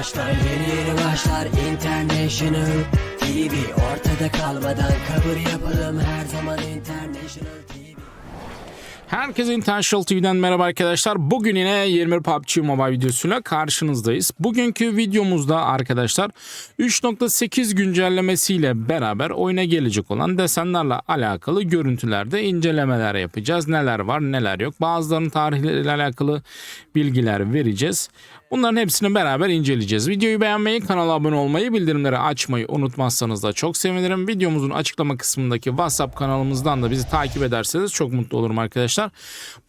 başlar Yeni yeni başlar International TV Ortada kalmadan kabul yapalım Her zaman International TV Herkese International TV'den merhaba arkadaşlar. Bugün yine 21 PUBG Mobile videosuyla karşınızdayız. Bugünkü videomuzda arkadaşlar 3.8 güncellemesiyle beraber oyuna gelecek olan desenlerle alakalı görüntülerde incelemeler yapacağız. Neler var neler yok. Bazılarının tarihleriyle alakalı bilgiler vereceğiz. Bunların hepsini beraber inceleyeceğiz. Videoyu beğenmeyi, kanala abone olmayı, bildirimleri açmayı unutmazsanız da çok sevinirim. Videomuzun açıklama kısmındaki WhatsApp kanalımızdan da bizi takip ederseniz çok mutlu olurum arkadaşlar.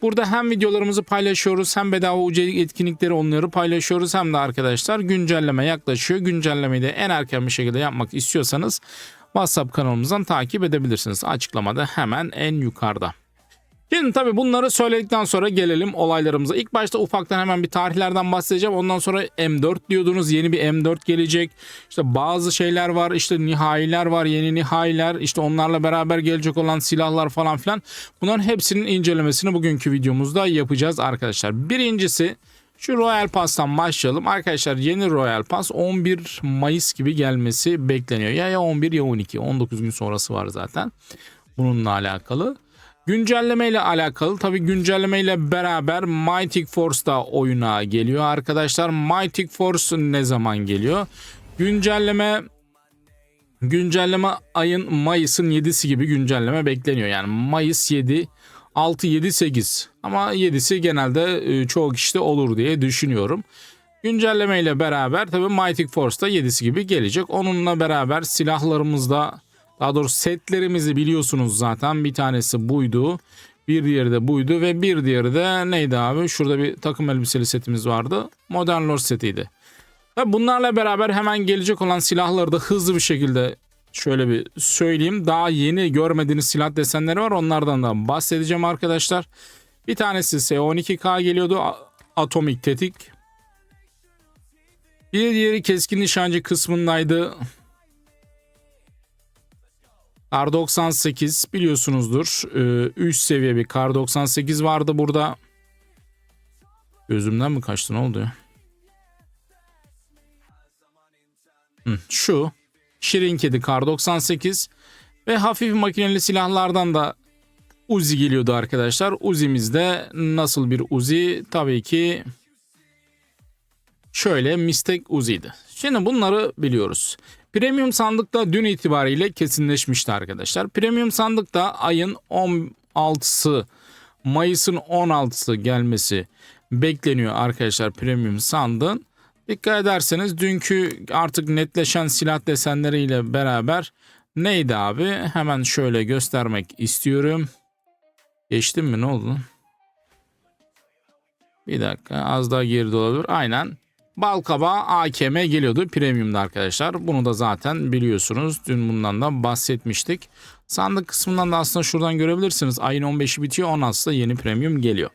Burada hem videolarımızı paylaşıyoruz hem bedava UC etkinlikleri onları paylaşıyoruz hem de arkadaşlar güncelleme yaklaşıyor. Güncellemeyi de en erken bir şekilde yapmak istiyorsanız WhatsApp kanalımızdan takip edebilirsiniz. Açıklamada hemen en yukarıda. Şimdi tabii bunları söyledikten sonra gelelim olaylarımıza. İlk başta ufaktan hemen bir tarihlerden bahsedeceğim. Ondan sonra M4 diyordunuz. Yeni bir M4 gelecek. İşte bazı şeyler var. İşte nihailer var. Yeni nihailer. İşte onlarla beraber gelecek olan silahlar falan filan. Bunların hepsinin incelemesini bugünkü videomuzda yapacağız arkadaşlar. Birincisi şu Royal Pass'tan başlayalım. Arkadaşlar yeni Royal Pass 11 Mayıs gibi gelmesi bekleniyor. Ya ya 11 ya 12. 19 gün sonrası var zaten. Bununla alakalı. Güncelleme ile alakalı tabi güncelleme ile beraber Mighty Force da oyuna geliyor arkadaşlar. Mighty Force ne zaman geliyor? Güncelleme güncelleme ayın Mayıs'ın 7'si gibi güncelleme bekleniyor. Yani Mayıs 7 6 7 8 ama 7'si genelde e, çoğu kişide olur diye düşünüyorum. Güncelleme ile beraber tabi Mighty Force da 7'si gibi gelecek. Onunla beraber silahlarımız da daha doğrusu setlerimizi biliyorsunuz zaten. Bir tanesi buydu. Bir diğeri de buydu ve bir diğeri de neydi abi? Şurada bir takım elbiseli setimiz vardı. Modern Lord setiydi. Ve bunlarla beraber hemen gelecek olan silahları da hızlı bir şekilde şöyle bir söyleyeyim. Daha yeni görmediğiniz silah desenleri var. Onlardan da bahsedeceğim arkadaşlar. Bir tanesi S12K geliyordu. Atomik tetik. Bir diğeri keskin nişancı kısmındaydı. Kar 98 biliyorsunuzdur. 3 seviye bir Kar 98 vardı burada. Gözümden mi kaçtı ne oldu ya? Şu. Şirin Kedi Kar 98 ve hafif makineli silahlardan da Uzi geliyordu arkadaşlar. Uzi'mizde nasıl bir Uzi? Tabii ki şöyle Mistek Uzi'ydi. Şimdi bunları biliyoruz. Premium sandıkta dün itibariyle kesinleşmişti arkadaşlar. Premium sandıkta ayın 16'sı Mayıs'ın 16'sı gelmesi bekleniyor arkadaşlar premium sandığın. Dikkat ederseniz dünkü artık netleşen silah desenleriyle beraber neydi abi? Hemen şöyle göstermek istiyorum. Geçtim mi ne oldu? Bir dakika az daha geride olabilir. Aynen Balkaba AKM geliyordu premiumda arkadaşlar. Bunu da zaten biliyorsunuz. Dün bundan da bahsetmiştik. Sandık kısmından da aslında şuradan görebilirsiniz. Ayın 15'i bitiyor. 16'da yeni premium geliyor.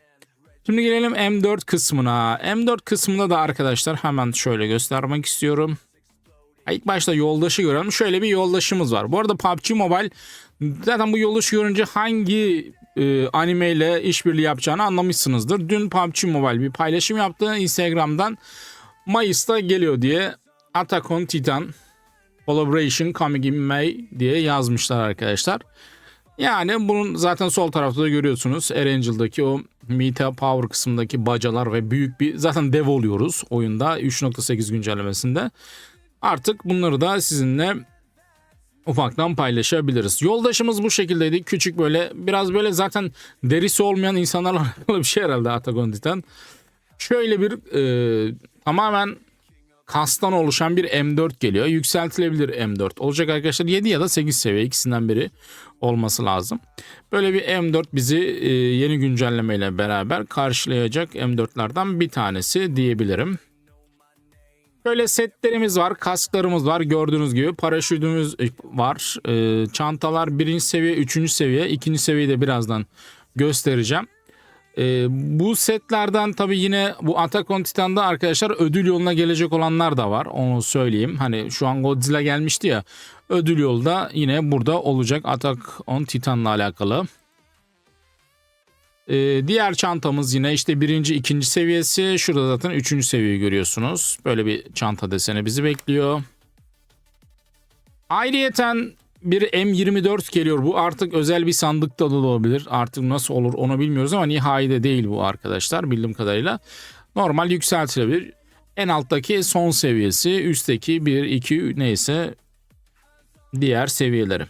Şimdi gelelim M4 kısmına. M4 kısmında da arkadaşlar hemen şöyle göstermek istiyorum. İlk başta yoldaşı görelim. Şöyle bir yoldaşımız var. Bu arada PUBG Mobile zaten bu yoldaşı görünce hangi e, anime ile işbirliği yapacağını anlamışsınızdır. Dün PUBG Mobile bir paylaşım yaptı Instagram'dan. Mayıs'ta geliyor diye Attack on Titan Collaboration Coming in May diye yazmışlar arkadaşlar. Yani bunun zaten sol tarafta da görüyorsunuz. Erangel'daki o Meta Power kısmındaki bacalar ve büyük bir zaten dev oluyoruz oyunda 3.8 güncellemesinde. Artık bunları da sizinle ufaktan paylaşabiliriz. Yoldaşımız bu şekildeydi. Küçük böyle biraz böyle zaten derisi olmayan insanlarla bir şey herhalde Attack on Titan. Şöyle bir e, tamamen kastan oluşan bir M4 geliyor. Yükseltilebilir M4 olacak arkadaşlar. 7 ya da 8 seviye ikisinden biri olması lazım. Böyle bir M4 bizi e, yeni güncellemeyle beraber karşılayacak M4'lerden bir tanesi diyebilirim. Böyle setlerimiz var, kasklarımız var. Gördüğünüz gibi paraşütümüz var. E, çantalar birinci seviye, üçüncü seviye, ikinci seviyeyi de birazdan göstereceğim. E, bu setlerden tabi yine bu Attack on Titan'da arkadaşlar ödül yoluna gelecek olanlar da var. Onu söyleyeyim. Hani şu an Godzilla gelmişti ya. Ödül yolda yine burada olacak Attack on Titan'la alakalı. Ee, diğer çantamız yine işte birinci, ikinci seviyesi. Şurada zaten üçüncü seviyeyi görüyorsunuz. Böyle bir çanta deseni bizi bekliyor. Ayrıyeten bir M24 geliyor. Bu artık özel bir sandıkta da olabilir. Artık nasıl olur onu bilmiyoruz ama nihayede değil bu arkadaşlar bildiğim kadarıyla. Normal yükseltilebilir. En alttaki son seviyesi, üstteki 1, 2 neyse diğer seviyeleri.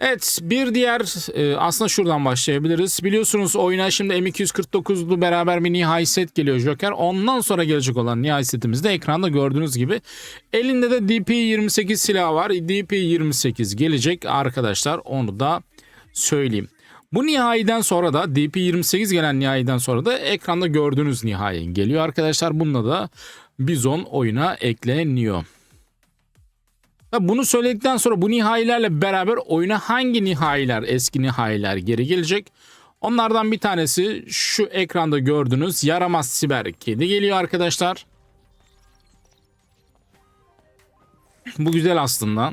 Evet bir diğer e, aslında şuradan başlayabiliriz. Biliyorsunuz oyuna şimdi M249'lu beraber bir nihai set geliyor Joker. Ondan sonra gelecek olan nihai setimizde ekranda gördüğünüz gibi elinde de DP28 silahı var. DP28 gelecek arkadaşlar onu da söyleyeyim. Bu nihayiden sonra da DP28 gelen nihayiden sonra da ekranda gördüğünüz nihai geliyor arkadaşlar. Bununla da Bizon oyuna ekleniyor. Bunu söyledikten sonra bu nihailerle beraber oyuna hangi nihailer, eski nihailer geri gelecek? Onlardan bir tanesi şu ekranda gördüğünüz yaramaz siber kedi geliyor arkadaşlar. Bu güzel aslında.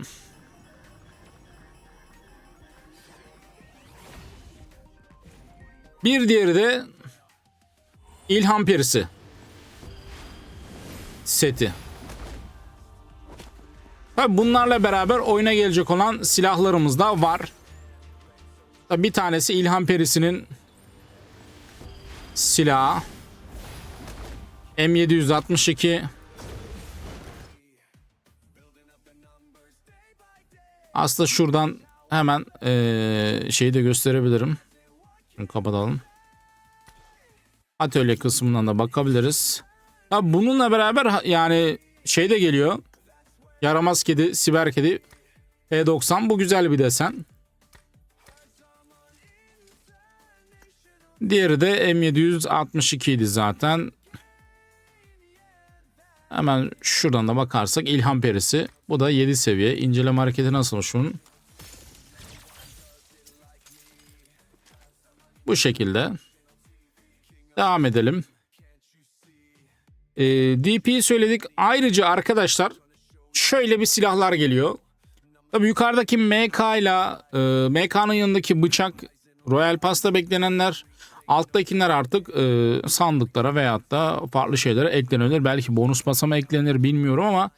Bir diğeri de İlham Perisi seti. Tabii bunlarla beraber oyuna gelecek olan silahlarımız da var. Tabii bir tanesi İlhan Perisi'nin silahı. M762 Aslında şuradan hemen eee, şeyi de gösterebilirim. Şunu kapatalım. Atölye kısmından da bakabiliriz. Tabii bununla beraber yani şey de geliyor. Yaramaz kedi, siber kedi P90 bu güzel bir desen. Diğeri de M762 idi zaten. Hemen şuradan da bakarsak İlham Perisi. Bu da 7 seviye. İnceleme hareketi nasıl şunun? Bu şekilde. Devam edelim. Ee, DP söyledik. Ayrıca arkadaşlar şöyle bir silahlar geliyor. Tabii yukarıdaki MK ile e, MK'nın yanındaki bıçak Royal Pass'ta beklenenler alttakiler artık e, sandıklara veyahut da farklı şeylere eklenir. Belki bonus basama eklenir bilmiyorum ama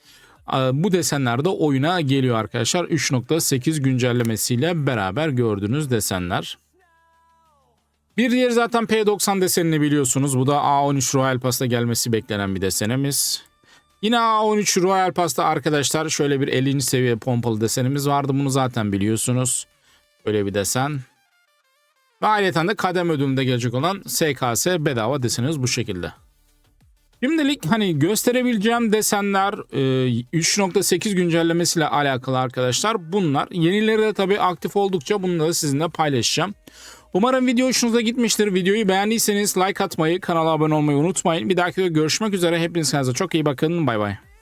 e, bu desenler de oyuna geliyor arkadaşlar. 3.8 güncellemesiyle beraber gördüğünüz desenler. Bir diğer zaten P90 desenini biliyorsunuz. Bu da A13 Royal Pass'ta gelmesi beklenen bir desenimiz. Yine A13 Royal Pass'ta arkadaşlar şöyle bir 50. seviye pompalı desenimiz vardı. Bunu zaten biliyorsunuz. Böyle bir desen. Ve ayrıca de kadem ödülünde gelecek olan SKS bedava desenimiz bu şekilde. Şimdilik hani gösterebileceğim desenler e, 3.8 güncellemesiyle alakalı arkadaşlar. Bunlar yenileri de tabii aktif oldukça bunları sizinle paylaşacağım. Umarım video hoşunuza gitmiştir. Videoyu beğendiyseniz like atmayı, kanala abone olmayı unutmayın. Bir dahaki videoda görüşmek üzere. Hepiniz kendinize çok iyi bakın. Bay bay.